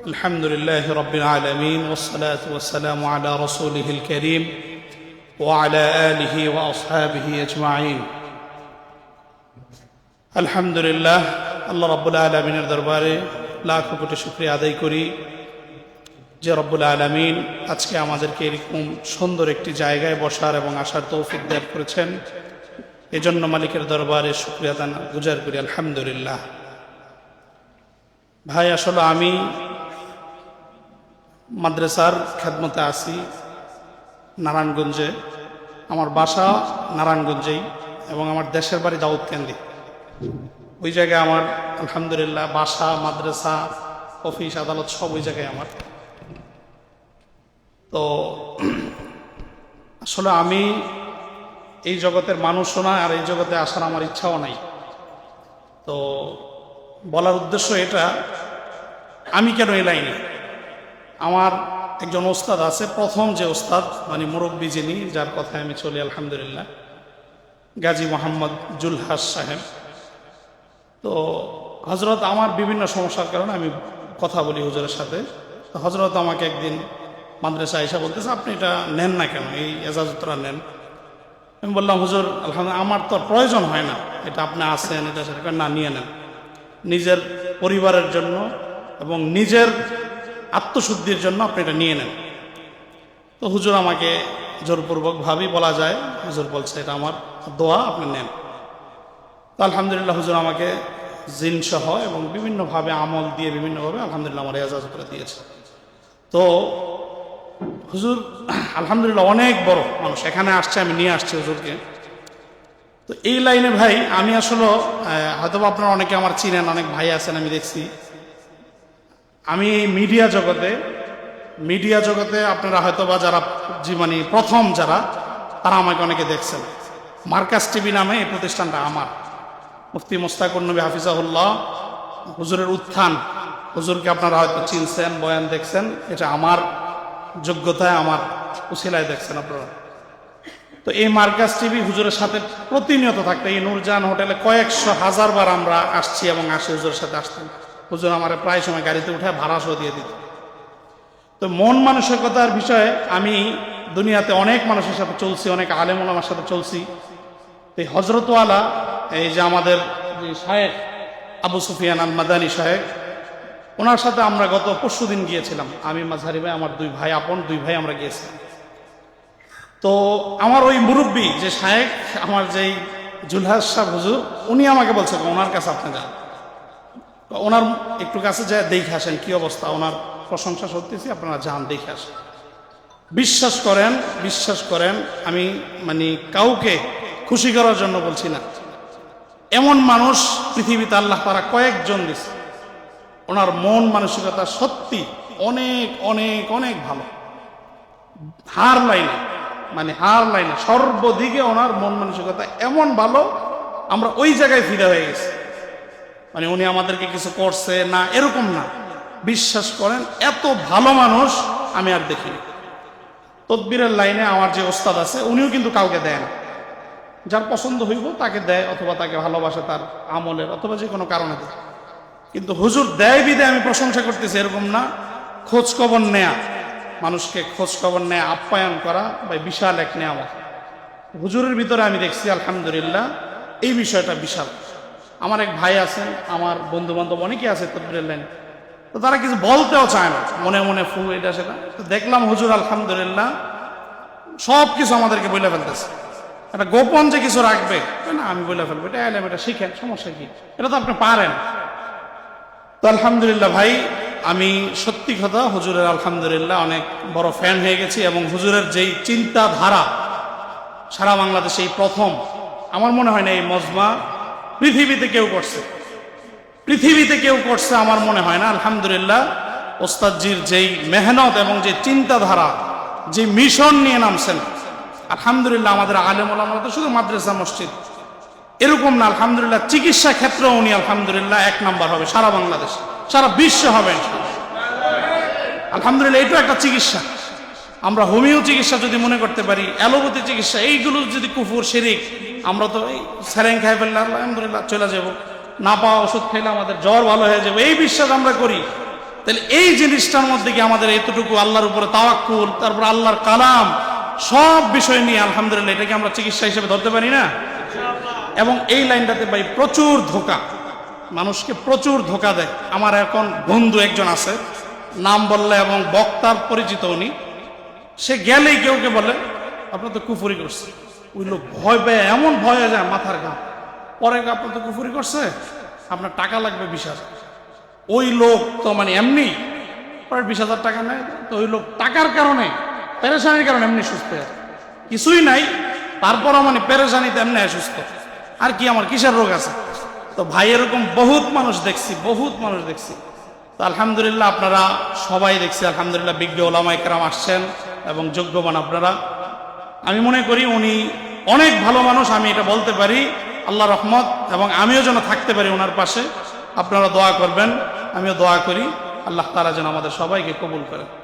الحمد لله رب العالمين والصلاة والسلام على رسوله الكريم وعلى آله وأصحابه أجمعين আলহামদুলিল্লাহ আল্লাহ রব্বুল আলমিনের দরবারে লাখ কোটি শুক্রিয়া আদায় করি যে রব্বুল আলমিন আজকে আমাদেরকে এরকম সুন্দর একটি জায়গায় বসার এবং আসার তৌফিক দেব করেছেন এজন্য মালিকের দরবারে শুক্রিয়া দান গুজার করি আলহামদুলিল্লাহ ভাই আসলে আমি মাদ্রাসার খেদমতে আছি নারায়ণগঞ্জে। আমার বাসা নারায়ণগঞ্জেই এবং আমার দেশের বাড়ি দাউদকান্দি। ওই জায়গায় আমার আলহামদুলিল্লাহ বাসা, মাদ্রাসা, অফিস, আদালত সব ওই জায়গায় আমার। তো আসলে আমি এই জগতের মানুষও না, আর এই জগতে আসার আমার ইচ্ছাও নাই। তো বলার উদ্দেশ্য এটা, আমি কেন এই লাইনে? আমার একজন ওস্তাদ আছে, প্রথম যে ওস্তাদ মানে মুরব্বী যিনি, যার কথায় আমি চলি, আলহামদুলিল্লাহ, গাজী মোহাম্মদ জুলহাস সাহেব। তো হজরত আমার বিভিন্ন সমস্যার কারণে আমি কথা বলি হুজুরের সাথে। তো হজরত আমাকে একদিন মাদ্রাসা এসে বলতেছে, আপনি এটা নেন না কেন? এই এজাজতরা নেন। আমি বললাম, হুজুর, আলহামদুলিল্লাহ, আমার তো প্রয়োজন হয় না। এটা আপনি আসেন এটা সেটা না, নিয়ে নেন। নিজের পরিবারের জন্য এবং নিজের আত্মশুদ্ধির জন্য আপনি এটা নিয়ে নেন। তো হুজুর আমাকে জোরপূর্বকভাবেই বলা যায়, হুজুর বলছে, এটা আমার দোয়া, আপনি নেন। তো আলহামদুলিল্লাহ হুজুর আমাকে জিন সহ এবং বিভিন্নভাবে আমল দিয়ে বিভিন্নভাবে আলহামদুলিল্লাহ আমার এজাজ করে দিয়েছে। তো হুজুর, আলহামদুলিল্লাহ অনেক বড় মানুষ, এখানে আসছে, আমি নিয়ে আসছি হুজুরকে। তো এই লাইনে ভাই, আমি আসলে হয়তো আপনারা অনেকে আমার চিনেন, অনেক ভাই আছেন, আমি দেখছি। আমি মিডিয়া জগতে মিডিয়া জগতে আপনারা হয়তো বা যারা মানে প্রথম যারা, তারা আমাকে অনেকে দেখছেন। মার্কাস টিভি নামে এই প্রতিষ্ঠানটা আমার। মুফতি মোস্তাকুর নবী হাফিজাহুল্লাহ, হুজুরের উত্থান। হুজুরকে আপনারা হয়তো চিনছেন, বয়ান দেখছেন, এটা আমার যোগ্যতায়, আমার উশিলায় দেখছেন আপনারা। তো এই মার্কাস টিভি হুজুরের সাথে প্রতিনিয়ত থাকতে, এই নূরজাহান হোটেলে কয়েকশো হাজার বার আমরা আসছি এবং আসি হুজুরের সাথে আসতাম হুজুর আমার প্রায় সময় গাড়িতে উঠে ভাড়া সহ দিয়ে দিত। তো মন মানসিকতার বিষয়ে আমি দুনিয়াতে অনেক মানুষের সাথে চলছি, অনেক আলেম আমার সাথে চলছি। এই হজরতওয়ালা এই যে আমাদের শায়েখ আবু সুফিয়ান আল মাদানী শাহেক ওনার সাথে আমরা গত পরশু দিন গিয়েছিলাম। আমি মাঝারি ভাই, আমার দুই ভাই, আপন দুই ভাই আমরা গিয়েছিলাম। তো আমার ওই মুরব্বী যে শায়েক আমার যেই জুলহাস সাহ হুজুর, উনি আমাকে বলছে, ওনার কাছে আপনি যান। ওনার একটু কাছে যায়, দেখে আসেন কি অবস্থা, ওনার প্রশংসা সত্যিছি আপনারা যান, দেখে আসেন। বিশ্বাস করেন বিশ্বাস করেন, আমি মানে কাউকে খুশি করার জন্য বলছি না। এমন মানুষ পৃথিবীতে আল্লাহ তারা কয়েকজন দিচ্ছে ওনার মন মানসিকতা সত্যি অনেক অনেক অনেক ভালো। হার লাইনে মানে হার লাইনে সর্বদিকে ওনার মন মানসিকতা এমন ভালো, আমরা ওই জায়গায় ফিরে হয়ে গেছি। মানে উনি আমাদেরকে কিছু করছে না, এরকম না। বিশ্বাস করেন, এত ভালো মানুষ আমি আর দেখিনি। তদবিরের লাইনে আমার যে ওস্তাদ আছে, উনিও কিন্তু কাউকে দেয় না। যার পছন্দ হইব তাকে দেয়, অথবা তাকে ভালোবাসে তার আমলের, অথবা যে কোনো কারণে দেয়। কিন্তু হুজুর দেয় বিদে আমি প্রশংসা করতেছি, এরকম না। খোঁজ খবর নেয়া, মানুষকে খোঁজ খবর নেয়া, আপ্যায়ন করা বা বিশাল এক নেওয়া হুজুরের ভিতরে আমি দেখছি, আলহামদুলিল্লাহ, এই বিষয়টা বিশাল। আমার এক ভাই আছেন আমার বন্ধু বান্ধব অনেকে আছে তদবিরের লাইন তো তারা কিছু বলতেও চায় না, মনে মনে ফু এটা সেটা। তো দেখলাম হুজুর, আলহামদুলিল্লাহ সব কিছু আমাদেরকে বলে ফেলতেছে। একটা গোপন যে কিছু রাখবে, না আমি বলে ফেলব, এটা এলাম, এটা শিখেন, সমস্যা কি? এটা তো আপনি পারেন। তো আলহামদুলিল্লাহ ভাই, আমি সত্যি কথা হুজুরের আলহামদুলিল্লাহ অনেক বড় ফ্যান হয়ে গেছি এবং হুজুরের যেই চিন্তাধারা সারা বাংলাদেশে এই প্রথম, আমার মনে হয় না এই মজমা পৃথিবীতে কেউ করছে। পৃথিবীতে কেউ করছে আমার মনে হয় না, আলহামদুলিল্লাহ। ওস্তাদজির যেই মেহনত এবং যে চিন্তাধারা, যে মিশন নিয়ে নামছেন, আলহামদুলিল্লাহ আমাদের আলেম ওলামা তো শুধু মাদ্রাসা, মসজিদ। এরকম না, আলহামদুলিল্লাহ, চিকিৎসা ক্ষেত্রে উনি আলহামদুলিল্লাহ এক নাম্বার হবে সারা বাংলাদেশ। সারা বিশ্ব হবে আলহামদুলিল্লাহ এটাও একটা চিকিৎসা। আমরা হোমিও চিকিৎসা যদি মনে করতে পারি, অ্যালোপ্যাথি চিকিৎসা, এইগুলো যদি কুফুর, শিরিক আমরা তো এই স্যারেং খাই ফেললে আলহামদুলিল্লাহ চলে যাব। না পাওয়া ওষুধ খেলে আমাদের জ্বর ভালো হয়ে যাবে, এই বিশ্বাস আমরা করি। তাহলে এই জিনিসটার মধ্যে কি আমাদের এতটুকু আল্লাহর উপরে তাওয়াক্কুল, তারপর আল্লাহর কালাম, সব বিষয় নিয়ে আলহামদুলিল্লাহ এটাকে আমরা চিকিৎসা হিসেবে ধরতে পারি না? এবং এই লাইনটাতে ভাই প্রচুর ধোকা, মানুষকে প্রচুর ধোকা দেয়। আমার এখন বন্ধু একজন আছে, নাম বললে এবং বক্তার পরিচিত উনি, সে গেলেই কেউ কে বলে আপনার তো কুফুরি করছে ওই লোক ভয় পেয়ে এমন ভয় হয়ে যায় মাথার ঘা পরে আপনার তো কুফুরি করছে, আপনার টাকা লাগবে বিশ ওই লোক তো মানে এমনি প্রায় বিশ হাজার টাকা নেয়, তো ওই লোক টাকার কারণে, পেরেশানির কারণে এমনি সুস্থ যায়। কিছুই নাই, তারপরও মানে পেরেশানিতে এমনি সুস্থ। আর কি আমার কিসের রোগ আছে? তো ভাই, এরকম বহুত মানুষ দেখছি, বহুত মানুষ দেখছি। তো আলহামদুলিল্লাহ আপনারা সবাই দেখছি, আলহামদুলিল্লাহ বিজ্ঞ ওলামা আসছেন এবং যোগ্যবান আপনারা। আমি মনে করি উনি অনেক ভালো মানুষ, আমি এটা বলতে পারি। আল্লাহ রহমত, এবং আমিও যেন থাকতে পারি ওনার পাশে। আপনারা দোয়া করবেন, আমিও দোয়া করি। আল্লাহ তারা যেন আমাদের সবাইকে কবুল করেন।